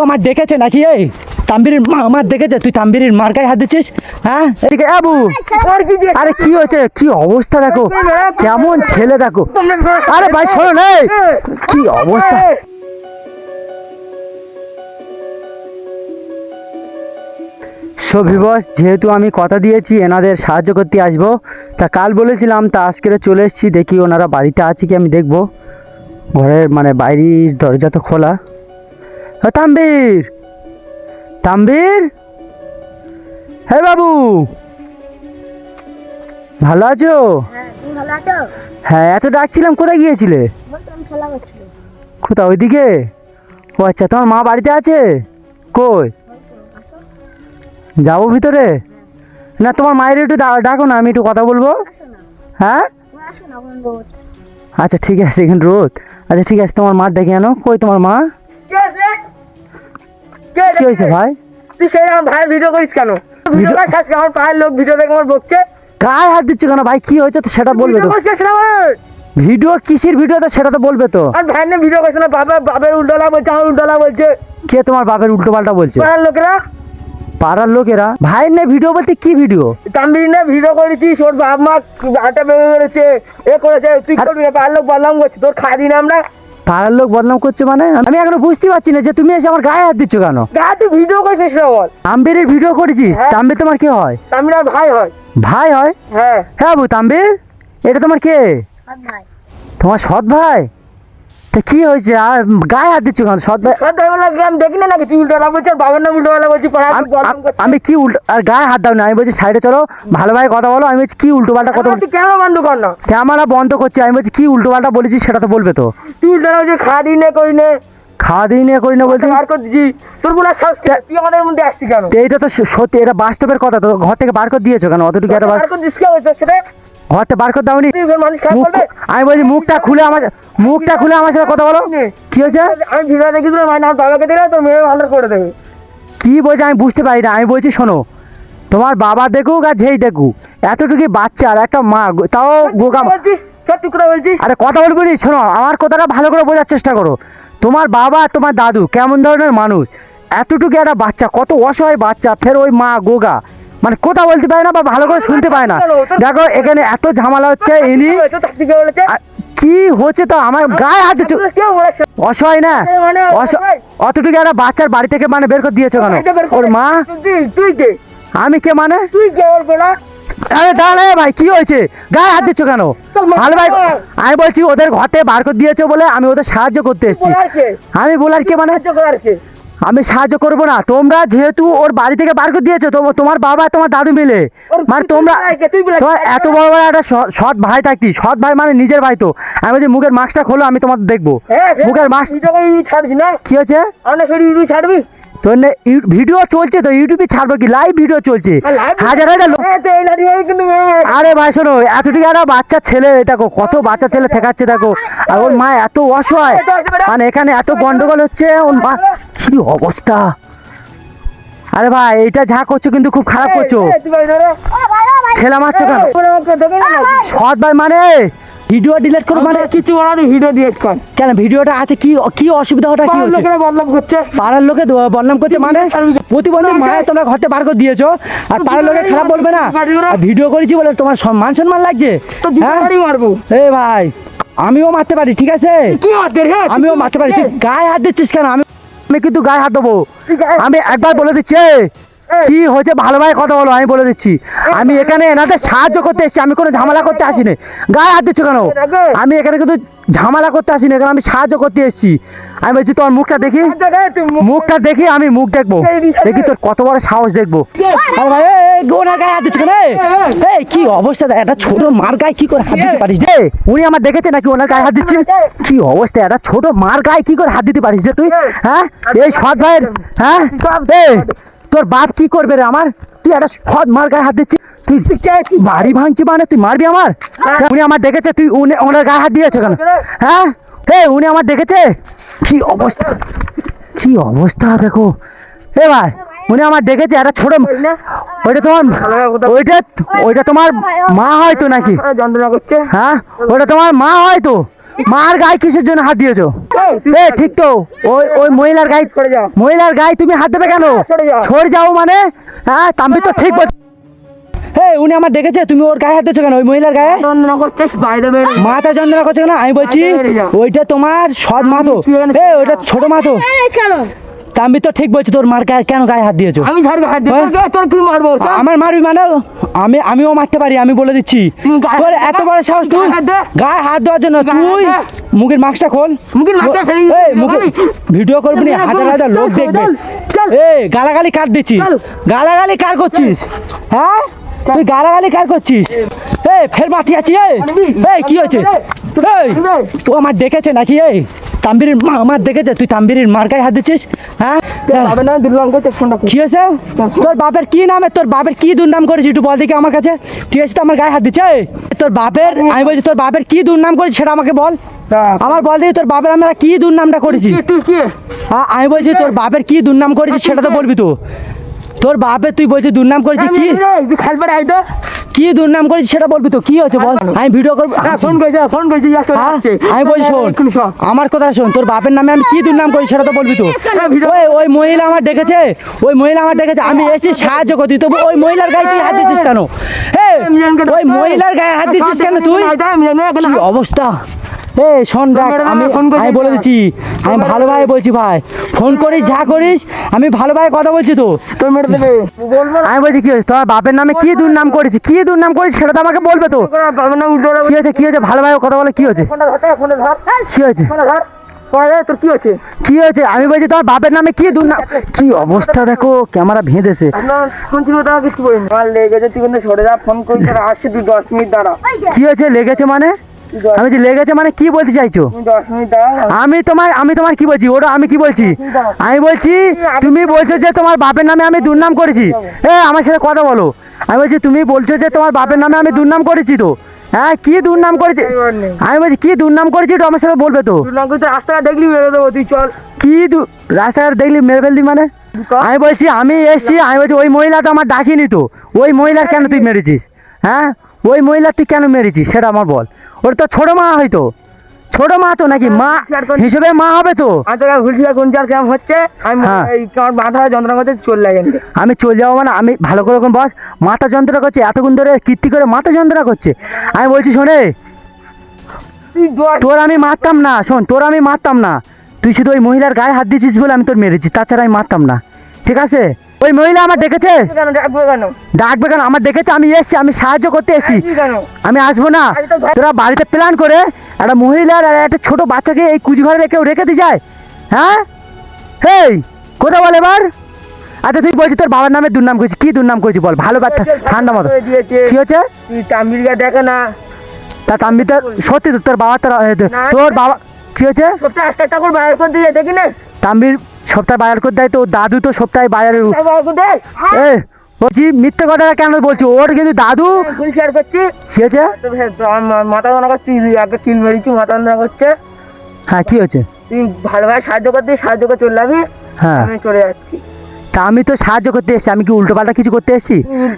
আমার ডেকেছে নাকি এই? মা আমার দেখেছে তুই তাম্বিরির মার গায়ে হাত দিচ্ছিস হ্যাঁ? এদিকে আবু আরে কি হয়েছে? কি অবস্থা দেখো? কেমন ছেলে দেখো? আরে ভাই শোনো না এই, কি অবস্থা? সো ভিবস যেহেতু আমি কথা দিয়েছি এনাদের সাহায্য করতে আসব। তা কাল বলেছিলাম তা আজকে চলে এসেছি দেখি ওনারা বাড়িতে আছে কি আমি দেখব। ঘরের মানে বাইরের দরজা তো খোলা। হ্যাঁ তাম্বির! তাম্বির! হ্যাঁ বাবু! ভালো আছো? হ্যাঁ হ্যাঁ এত ডাকছিলাম কোথায় গিয়েছিলে? কোথাও ওইদিকে? ও আচ্ছা তোমার মা বাড়িতে আছে? কই? যাব ভিতরে? না তোমার মায়ের একটু ডাকো না আমি একটু কথা বলব। হ্যাঁ? না আচ্ছা ঠিক আছে এখানে রোদ। আচ্ছা ঠিক আছে তোমার মা ডেকে আনো। কই তোমার মা? কি হয়েছে ভাই? তুই সেই আমার ভাইয়ের ভিডিও করিস কেন? ভিডিও করিস আজকে আমার পায়ের লোক ভিডিও দেখে আমার বকছে। গায়ে হাত দিচ্ছ কেন ভাই? কি হয়েছে তো সেটা বলবে তো। ভিডিও না ভিডিও কিসের ভিডিও তো সেটা তো বলবে তো। আমার ভাইয়ের নিয়ে ভিডিও করছে না বাবা বাবের উল্টোলা বলছে আমার উল্টোলা বলছে। কে তোমার বাপের উল্টো পাল্টা বলছে? পাড়ার লোকেরা? পাড়ার লোকেরা ভাইয়ের নে ভিডিও বলতে কি ভিডিও? তাম্বির নিয়ে ভিডিও করেছিস ওর বাপ মা আটা বেগে করেছে এ করেছে তুই করবি না পাড়ার লোক বললাম করছি তোর খাই দিন আমরা। পাড়ার লোক বদনাম করছে মানে? আমি এখনও বুঝতে পারছি না যে তুমি এসে আমার গায়ে হাত দিচ্ছ কেন? তুই ভিডিও করিস না বল? তাম্বিরের ভিডিও করেছিস? হ্যাঁ। তাম্বির তোমার কে হয়? তাম্বির আর ভাই হয়। ভাই হয়? হ্যাঁ। হ্যাঁ বাবু তাম্বির? এটা তোমার কে? সৎ ভাই। তোমার সৎ ভাই? তা কি হয়েছে? আর গায়ে হাত দিচ্ছ কেন? ভাই আমি দেখি না নাকি? তুই উল্টোলা বলছিস আর বাবার নাম উল্টোলা বলছি আমি- কি উল্টো আর গায়ে হাত দাও না আমি বলছি সাইডে চলো ভালোভাবে কথা বলো আমি বলছি কি উল্টো পাল্টা কথা তুই কেন বন্ধ কর না ক্যামেরা বন্ধ করছি আমি বলছি কি উল্টো পাল্টা বলেছি সেটা তো বলবে তো। তুই উল্টোলা বলছিস খা দিই নে করি নে। খাওয়া দিই নিয়ে করি না বলছি। বার করে দিচ্ছি তোর বলে তুই আমাদের মধ্যে আসছি কেন? তো এইটা তো সত্যি এটা বাস্তবের কথা তো ঘর থেকে বার করে দিয়েছ কেন? অতটুকু বার করে দিস কে হয়েছে? সেটা ঘর থেকে বার করে দাওনি। আমি বলছি মুখটা খুলে আমার মুখটা খুলে আমার সাথে কথা বলো। কি হয়েছে? আমি ভিডিও দেখি তোর মানে আমার বাবাকে দিলে তোর মেয়ে ভালো করে দেবে। কি বলছে আমি বুঝতে পারি না। আমি বলছি শোনো তোমার বাবা দেখুক আর যেই দেখুক এতটুকু বাচ্চা আর একটা মা তাও গোগা আরে কথা বলব নি শোনো আমার কথাটা ভালো করে বোঝার চেষ্টা করো। তোমার বাবা আর তোমার দাদু কেমন ধরনের মানুষ? এতটুকু একটা বাচ্চা কত অসহায় বাচ্চা ফের ওই মা গোগা। মানে কথা বলতে পারে না বা ভালো করে শুনতে পায় না। দেখো এখানে এত ঝামেলা হচ্ছে ইনি কে হচ্ছে তো আমার গায়ে হাত অসহায় না? মানে অতটুকু একটা বাচ্চার বাড়ি থেকে মানে বের করে দিয়েছ কেন? ওর মা? তুই তুই কে? আমি কে মানে? আরে দাঁড়ালে ভাই কি হয়েছে? গায়ে হাত দিচ্ছ কেন? ভালো ভাই আমি বলছি ওদের ঘর থেকে বার করে দিয়েছ বলে আমি ওদের সাহায্য করতে এসেছি। আমি বলার কে মানে? আমি সাহায্য করব না। তোমরা যেহেতু ওর বাড়ি থেকে বার করে দিয়েছ তো- তোমার বাবা তোমার দাদু মিলে। মানে তোমরা? তোমার এত বড় বড় একটা সৎ ভাই থাকতি। সৎ ভাই মানে নিজের ভাই তো। আমি বলছি মুখের মাস্কটা খোলো আমি তোমার দেখব। মুখের মাস্ক ছাড়বি না? কি ভিডিও ছাড়বি? তোর নে ভিডিও চলছে তো ইউটিউবে ছাড়বো কি? লাইভ ভিডিও চলছে। হাজার হাজার লোক আরে ভাই শোনো এতটুকু একটা বাচ্চা ছেলে দেখো কত বাচ্চা ছেলে ঠেকাচ্ছে দেখো। আর ওর মা এত অসহায়। মানে এখানে এত গন্ডগোল হচ্ছে ওর মা কি অবস্থা? আরে ভাই এইটা যা করছ কিন্তু খুব খারাপ করছ। ঠেলা মারছো কেন? সৎ ভাই মানে? ভিডিও ডিলিট করো মানে? কিছু বলা ভিডিও দিয়ে কর। কেন ভিডিওটা আছে? কি কি অসুবিধা ওটা কি লোকেরা বদনাম করছে। পাড়ার লোকে বদনাম করছে মানে? প্রতিবন্ধী মায়ের তোমরা ঘর থেকে বার করে দিয়েছ। আর পাড়ার লোকে খারাপ বলবে না? আর ভিডিও করেছি বলে তোমার সম্মান সম্মান লাগছে? হ্যাঁ? মারবো। এ ভাই আমিও মারতে পারি ঠিক আছে? কি মারতে রে আমিও মারতে পারি। তুই গায়ে হাত দিচ্ছিস কেন? আমি আমি কিন্তু গায়ে হাত দেবো। আমি একবার বলে দিচ্ছি কি হয়েছে? ভালোভাবে কথা বলো আমি বলে দিচ্ছি। আমি এখানে এনাদের সাহায্য করতে এসেছি আমি কোনো ঝামেলা করতে আসিনি। গায়ে হাত দিচ্ছ কেন? আমি এখানে কিন্তু ঝামেলা করতে আসিনি এখানে আমি সাহায্য করতে এসেছি। আমি বলছি তোমার মুখটা দেখি। মুখটা দেখি আমি মুখ দেখব। দেখি তোর কত বড় সাহস দেখব। ভাই মার গায়ে কি করে হাত দিতে পারিস রে? উনি আমার দেখেছে নাকি ওনার গায়ে হাত অবস্থা? একটা ছোট মার গায়ে কি করে হাত দিতে পারিস রে তুই? হ্যাঁ? হ্যাঁ? তোর বাপ কি করবে রে আমার? তুই একটা সৎ মার গায়ে হাত দিচ্ছিস? তুই বাড়ি ভাঙছি মানে তুই মারবি আমার? উনি আমার দেখেছে, তুই উনি ওনার গায়ে হাত দিয়েছে কেন? হ্যাঁ? এই, উনি আমার দেখেছে? কি অবস্থা? কি অবস্থা দেখো? এ ভাই উনি আমার ডেকেছে একটা ছোট ওইটা তোমার ওইটা ওইটা তোমার মা হয়তো নাকি? যন্ত্রণা করছে। হ্যাঁ? ওটা তোমার মা হয়তো? মার গায়ে কিসের জন্য হাত দিয়েছ? এ ঠিক তো। ওই ওই মহিলার গায়ে সরে যাও মহিলার গায়ে তুমি হাত দেবে কেন? সরে যাও। মানে? হ্যাঁ তাম্বি তো ঠিক বল হে উনি আমার ডেকেছে তুমি ওর গায়ে হাত দিচ্ছ কেন? ওই মহিলার গায়ে? যন্ত্রণা করছে বাইরে বেরো মাথা যন্ত্রণা করছে কেন? আমি বলছি। ওইটা তোমার সৎ এ ওইটা ছোট মাতো কেন তাম্বি তো ঠিক বলছি তোর মার গায়ে কেন গায়ে হাত দিয়েছ? আমি ঝাড়কে হাত দিই হ্যাঁ? তোর কি মারবো? আমার মারবি মানে আমি আমিও মারতে পারি আমি বলে দিচ্ছি। তোর এত বড় সাহস তুই? গায়ে হাত দেওয়ার জন্য তুই। মুখের মাস্কটা খোল। মুখের মাস্কটা এই মুখে ভিডিও করবি না হাজার হাজার লোক দেখবে। এই গালাগালি কার দিচ্ছিস? গালাগালি কার করছিস? হ্যাঁ? তুই গালাগালি কার করছিস? এই ফের মাতি আছি এই? কি হয়েছে? এই। তো আমার দেখেছে নাকি এই? তাম্বিরির মা আমার দেখেছে তুই তাম্বিরির মার গায়ে হাত দিচ্ছিস হ্যাঁ? কি হয়েছে? তোর বাপের কি নামে তোর বাপের কি দুর্নাম করেছিস একটু বল দেখি আমার কাছে। তুই এসে তো আমার গায়ে হাত দিচ্ছে তোর বাপের আমি বলছি তোর বাপের কি দুর্নাম করেছিস সেটা আমাকে বল। আমার বল দেখি তোর বাপের আমরা কি দুর্নামটা করেছি? হ্যাঁ, আমি বলছি তোর বাপের কি দুর্নাম করেছিস সেটা তো বলবি তো। তোর বাপের তুই বলছিস দুর্নাম করেছিস কি? কি দুর্নাম করেছি সেটা বলবি তো? কি হয়েছে বল? আমি ভিডিও করব হ্যাঁ ফোন করেছি ফোন করেছে হ্যাঁ, আমি বলছি শোন আমার কথা শোন তোর বাপের নামে আমি কি দুর্নাম করি সেটা তো বলবি তো? হ্যাঁ, ওই ওই মহিলা আমার ডেকেছে ওই মহিলা আমার ডেকেছে আমি এসে সাহায্য করতে তবু ওই মহিলার গায়ে তুই হাত দিচ্ছিস কেন? ওই মহিলার গায়ে হাত দিচ্ছিস কেন তুই? অবস্থা? এই শোন আমি ফোন করে আমি বলে দিচ্ছি আমি মেরে ভালোভাবে বলছি ভাই। ফোন করিস যা করিস আমি ভালোভাবে কথা বলছি তো। তোর মেরে দেবে। আমি বলছি কি হয়েছে? তোমার বাপের নামে কি দুর্নাম করেছি? কি দুর্নাম করেছি সেটা তো আমাকে বলবে তো। না কি হয়েছে কি হয়েছে? ভালোভাবে কথা বলে কি হয়েছে? কি হয়েছে? তোর কি হচ্ছে কি হয়েছে? আমি বলছি তোমার বাপের নামে কি দুর্নাম কি অবস্থা দেখো ক্যামেরা আমার লেগেছে তুই কিন্তু সরে যা ফোন করি তোর আসছে তুই দশ মিনিট দাঁড়া কি হয়েছে লেগেছে মানে? আমি যে লেগেছে মানে কি বলতে চাইছো? আমি তোমার আমি তোমার কি বলছি? ওটা আমি কি বলছি? আমি বলছি তুমি বলছো যে তোমার বাপের নামে আমি দুর্নাম করেছি। এ আমার সাথে কথা বলো। আমি বলছি তুমি বলছো যে তোমার বাপের নামে আমি দুর্নাম করেছি তো। হ্যাঁ কি দুর্নাম করেছি? আমি বলছি কি দুর্নাম করেছি তো আমার সাথে বলবে তো। রাস্তাটা দেখলি মেরে দেবো তুই চল। কি রাস্তাঘাট দেখলি মেরে ফেললি মানে? আমি বলছি আমি এসছি আমি বলছি ওই মহিলা তো আমার ডাকিনি তো। ওই মহিলার কেন তুই মেরেছিস? হ্যাঁ? ওই মহিলা তুই কেন মেরেছিস? সেটা আমার বল। ওর তো ছোট মা হয়তো। ছোট মা তো নাকি মা হিসেবে মা হবে তো। কোন চার কেমন হচ্ছে? আমি হ্যাঁ। আমার মাথা যন্ত্রণা করতে চল লাগে আমি। চলে যাব মানে আমি ভালো করে কোন বস। মাথা যন্ত্রণা করছে এতক্ষণ ধরে কীর্তি করে মাথা যন্ত্রণা করছে। আমি বলছি শোনে তোর আমি মারতাম না শোন তোর আমি মারতাম না। তুই শুধু ওই মহিলার গায়ে হাত দিয়েছিস বলে আমি তোর মেরেছি তাছাড়া আমি মারতাম না। ঠিক আছে? ওই মহিলা আমার দেখেছে? কেন? ডাকবো কেন? ডাকবে কেন? আমার দেখেছে আমি এসছি আমি সাহায্য করতে এসছি। কেন? আমি আসব না। তোরা বাড়িতে প্ল্যান করে একটা মহিলার আর একটা ছোট বাচ্চাকে এই কুচি ঘরে রেখে রেখে দিয়ে যায়। হ্যাঁ? হেই কোথা বল এবার? আচ্ছা তুই বলছিস তোর বাবার নামে দুর্নাম করেছিস কি দুর্নাম করেছিস বল? ভালো বাচ্চা ঠান্ডা মতো। কি হচ্ছে? দেখে না। তা তাম্বি তোর সত্যি তোর বাবা তোর তোর বাবা কি হচ্ছে একটা একটা করে বাইর করে দিয়ে দেখি না। তাম্বির সপ্তাহে বাজার করতে দেয় তো দাদু তো সপ্তাহে বাজারে এ বলছি মিথ্যে কথাটা কেন বলছি? ওর কিন্তু দাদু শেয়ার করছি। কি হয়েছে? মাথা যন্ত্রণা করছি আগে কিল মেরেছি মাথা যন্ত্রণা করছে। হ্যাঁ কি হয়েছে? তুই ভালোভাবে সাহায্য করতে সাহায্য করে চলে যাবি। হ্যাঁ। আমি চলে যাচ্ছি। তা আমি তো সাহায্য করতে এসেছি আমি কি উল্টো পাল্টা কিছু করতে এসেছি?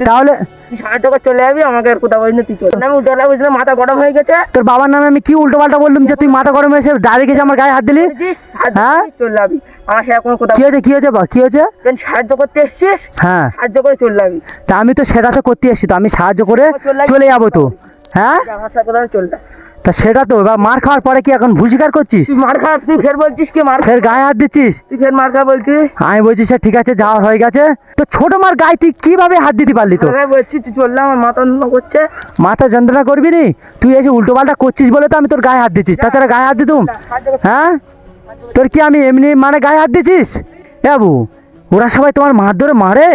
তাহলে তুই সাহায্য করে চলে যাবি আমাকে আর কোথাও তুই চলে। আমি উল্টো বুঝলাম মাথা গরম হয়ে গেছে। তোর বাবার নামে আমি কি উল্টোপাল্টা বললাম যে তুই মাথা গরম ডাইরেক্ট এসে আমার গায়ে হাত দিলি? হ্যাঁ? চলে যাবি আমার সাথে কোনো কথা কি হয়েছে কি হয়েছে বা কি হয়েছে? সাহায্য করতে এসছিস? হ্যাঁ। সাহায্য করে চলে যাবি তা আমি তো সেটা তো করতে এসেছি তো আমি সাহায্য করে চলে যাব তো। হ্যাঁ? আমার সাথে চলে যা। তা সেটা তো এবার মার খাওয়ার পরে কি এখন ভুল স্বীকার করছিস? তুই মার খা তুই ফের বলছিস কি মার ফের গায়ে হাত দিচ্ছিস? তুই ফের মার খা বলছিস? আমি বলছি সে ঠিক আছে যাওয়ার হয়ে গেছে। তো ছোট মার গায়ে তুই কীভাবে হাত দিতে পারলি তো আমি বলছি তুই চললাম আমার মাথা যন্ত্রণা করছে। মাথা যন্ত্রণা করবি নি? তুই এসে উল্টো পাল্টা করছিস বলে তো আমি তোর গায়ে হাত দিচ্ছিস। তাছাড়া গায়ে হাত দিতুম? হ্যাঁ? তোর কি আমি এমনি মানে গায়ে হাত দিছিস এ বাবু ওরা সবাই তোমার মার ধরে মারে?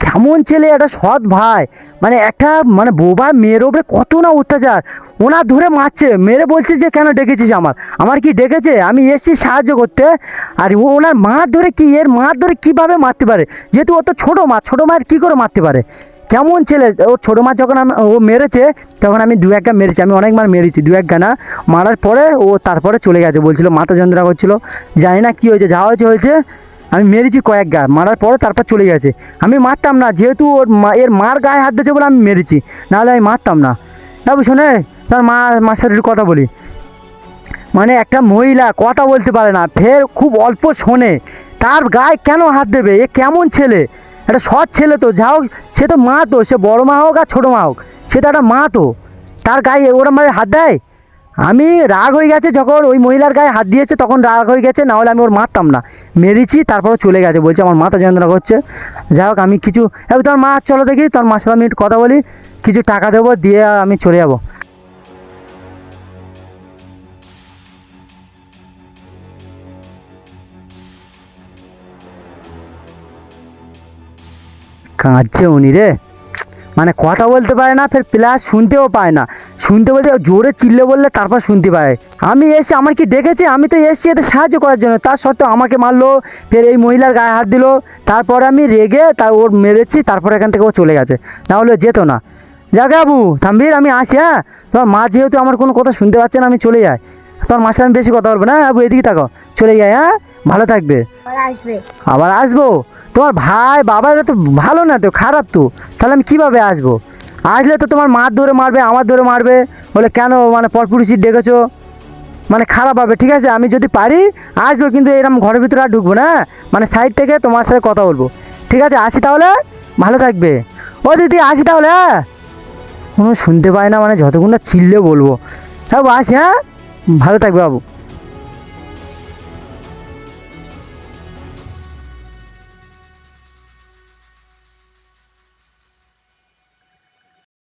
কেমন ছেলে, একটা সৎ ভাই। মানে একটা মানে বোবা মেয়ের ওপরে কত না অত্যাচার। ওনার ধরে মারছে, মেরে বলছে যে, কেন ডেকেছিস আমার? আমার কি ডেকেছে? আমি এসেছি সাহায্য করতে। আর ওনার মার ধরে কি, এর মার ধরে কীভাবে মারতে পারে? যেহেতু ও তো ছোটো মা, ছোটো মায়ের কী করে মারতে পারে? কেমন ছেলে? ও ছোটো মাছ যখন আমি, ও মেরেছে, তখন আমি দু একটা মেরেছি, আমি অনেকবার মেরেছি, দু এক গানা মারার পরে ও তারপরে চলে গেছে, বলছিল মাথা যন্ত্রণা করছিল। জানি না কী হয়েছে, যা হয়েছে হয়েছে। আমি মেরেছি কয়েক গা, মারার পরে তারপর চলে গেছে। আমি মারতাম না, যেহেতু ওর মা, এর মার গায়ে হাত দিয়েছে বলে আমি মেরেছি, নাহলে আমি মারতাম না। বাবু শোনে, তার মা, মার সাথে কথা বলি। মানে একটা মহিলা কথা বলতে পারে না, ফের খুব অল্প শোনে। তার গায়ে কেন হাত দেবে? এ কেমন ছেলে? একটা সৎ ছেলে তো যা হোক সে তো মা তো, সে বড় মা হোক আর ছোটো মা হোক, সে তো একটা মা তো। তার গায়ে ওরমভাবে হাত দেয়? আমি রাগ হয়ে গেছে যখন ওই মহিলার গায়ে হাত দিয়েছে, তখন রাগ হয়ে গেছে না হলে আমি ওর মারতাম না। মেরেছি, তারপরে চলে গেছে, বলছে আমার মাথা যন্ত্রণা করছে। যাই হোক, আমি কিছু এবার তোর মা, চলো দেখি, তোর মার সাথে আমি একটু কথা বলি। কিছু টাকা দেবো, দিয়ে আমি চলে যাব। কাঁদছে উনি রে। মানে কথা বলতে পারে না ফের প্লাস শুনতেও পায় না। শুনতে বলতে জোরে চিল্লে বললে তারপর শুনতে পায়। আমি এসে আমার কি ডেকেছে? আমি তো এসেছি এতে সাহায্য করার জন্য। তার সত্ত্বেও আমাকে মারলো ফের এই মহিলার গায়ে হাত দিল। তারপরে আমি রেগে তার ওর মেরেছি তারপর এখান থেকে ও চলে গেছে। না হলে যেত না। যাক বাবু থামবির আমি আসি হ্যাঁ? তোমার মা যেহেতু আমার কোনো কথা শুনতে পাচ্ছে না আমি চলে যাই। তোমার মার সাথে আমি বেশি কথা বলব না বাবু? এদিকে থাকো। চলে যাই হ্যাঁ? ভালো থাকবে। আসবে। আবার আসব? তোমার ভাই, বাবা এরা তো ভালো না তো, খারাপ তো। তাহলে আমি কীভাবে আসব? আসলে তো তোমার মার ধরে মারবে, আমার ধরে মারবে। বলে, কেন? মানে পরপুরুষি ডেকেছো? মানে খারাপ হবে, ঠিক আছে? আমি যদি পারি, আসব, কিন্তু এরকম ঘরের ভিতরে আর ঢুকবো না। মানে সাইড থেকে তোমার সাথে কথা বলব। ঠিক আছে? আসি তাহলে? ভালো থাকবে। ও দিদি, আসি তাহলে হ্যাঁ? কোনো শুনতে পায় না মানে যতক্ষণ না চিল্লে বলব। হ্যাঁ আসি হ্যাঁ? ভালো থাকবে, বাবু।